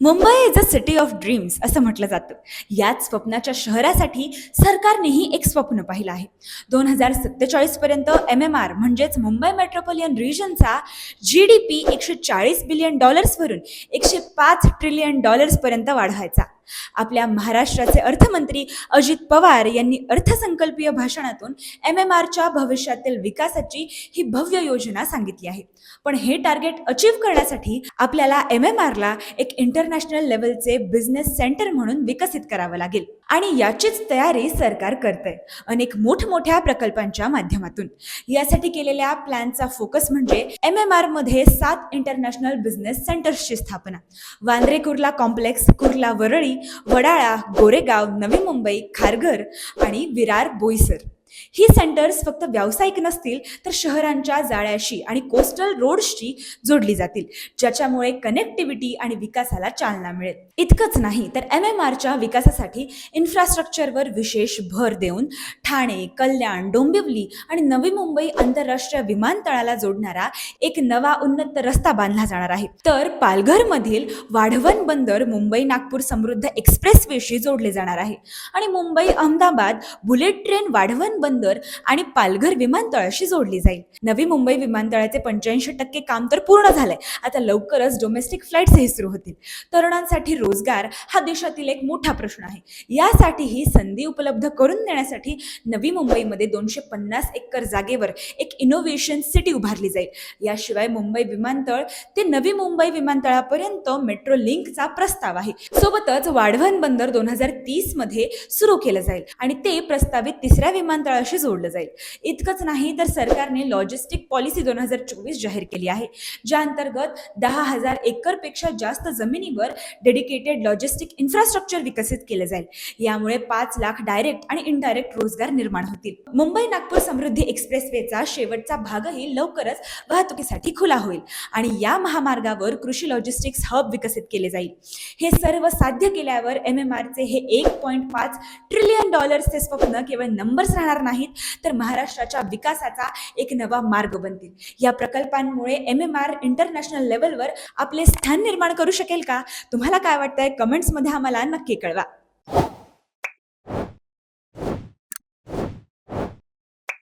Mumbai is a city of dreams असं म्हटलं जातं. याच स्वप्नाच्या शहरासाठी सरकारनेही एक स्वप्न पाहिलं आहे. दोन हजार सत्तेचाळीसपर्यंत एम एम आर म्हणजेच मुंबई मेट्रोपॉलियन रिजनचा जी डी पी एकशे चाळीस बिलियन डॉलर्सवरून एकशे पाच ट्रिलियन डॉलर्सपर्यंत वाढवायचा. आपल्या महाराष्ट्राचे अर्थमंत्री अजित पवार यांनी अर्थसंकल्पीय भाषणातून एम एम आरच्या भविष्यातील विकासाची ही भव्य योजना सांगितली आहे. पण हे टार्गेट अचीव करण्यासाठी आपल्याला एम एम आरला एक इंटरनॅशनल लेवलचे बिझनेस सेंटर म्हणून विकसित करावं लागेल. आणि याचीच तयारी सरकार करतंय. अनेक मोठमोठ्या प्रकल्पांच्या माध्यमातून. यासाठी केलेल्या प्लॅनचा फोकस म्हणजे एम एम आरमध्ये सात इंटरनॅशनल बिझनेस सेंटर्सची स्थापना. वांद्रे कुर्ला कॉम्प्लेक्स कुर्ला वरळी वडाळा गोरेगाव नवी मुंबई खारघर आणि विरार बोईसर. ही सेंटर्स फक्त व्यावसायिक नसतील तर शहरांच्या जाळ्याशी आणि कोस्टल रोडशी जोडली जातील ज्याच्यामुळे कनेक्टिव्हिटी आणि विकासाला चालना मिळेल. इतकंच नाही तर एम एम आरच्या विकासासाठी इन्फ्रास्ट्रक्चरवर विशेष भर देऊन ठाणे कल्याण डोंबिवली आणि नवी मुंबई आंतरराष्ट्रीय विमानतळाला जोडणारा एक नवा उन्नत रस्ता बांधला जाणार आहे. तर पालघरमधील वाढवण बंदर मुंबई नागपूर समृद्ध एक्सप्रेसवेशी जोडले जाणार आहे. आणि मुंबई अहमदाबाद बुलेट ट्रेन वाढवण बंदर आणि पालघर विमानतळाशी जोडली जाईल. नवी मुंबई विमानतळाचे पंच्याऐंशी टक्के काम तर पूर्ण झालंय. आता लवकरच डोमेस्टिक फ्लाईट्सही सुरू होतील. तरुणांसाठी रोजगार हा देशातील एक मोठा प्रश्न आहे. यासाठी ही संधी उपलब्ध करून देण्यासाठी नवी मुंबईमध्ये दोनशे पन्नास एकर जागेवर एक इनोव्हेशन सिटी उभारली जाईल. याशिवाय मुंबई विमानतळ ते नवी मुंबई विमानतळापर्यंत मेट्रो लिंकचा प्रस्ताव आहे. सोबतच वाढवण बंदर दोन हजार तीसमध्ये सुरू केलं जाईल. आणि ते प्रस्तावित तिसऱ्या विमानतळ विमानतळाशी जोडलं जाईल. इतकंच नाही तर सरकारने लॉजिस्टिक पॉलिसी दोन हजार चोवीस जाहीर केली आहे. ज्या अंतर्गत दहा हजार एकरपेक्षा जास्त जमिनीवर डेडिकेटेड लॉजिस्टिक इन्फ्रास्ट्रक्चर विकसित केलं जाईल. यामुळे पाच लाख डायरेक्ट आणि इनडायरेक्ट रोजगार निर्माण होतील. मुंबई नागपूर समृद्धी एक्सप्रेसवेचा शेवटचा भागही लवकरच वाहतुकीसाठी खुला होईल आणि या महामार्गावर कृषी लॉजिस्टिक्स हब विकसित केले जाईल. हे सर्व साध्य केल्यावर एम एम आरचे हे एक पॉईंट पाच ट्रिलियन डॉलर्सचे स्वप्न केवळ नंबर्स राहणार नाहीत तर महाराष्ट्राच्या विकासाचा एक नवा मार्ग बनतील. या प्रकल्पांमुळे एम एम आर इंटरनॅशनल लेवलवर आपले स्थान निर्माण करू शकेल का? तुम्हाला काय वाटतंय? कमेंट्समध्ये आम्हाला नक्की कळवा.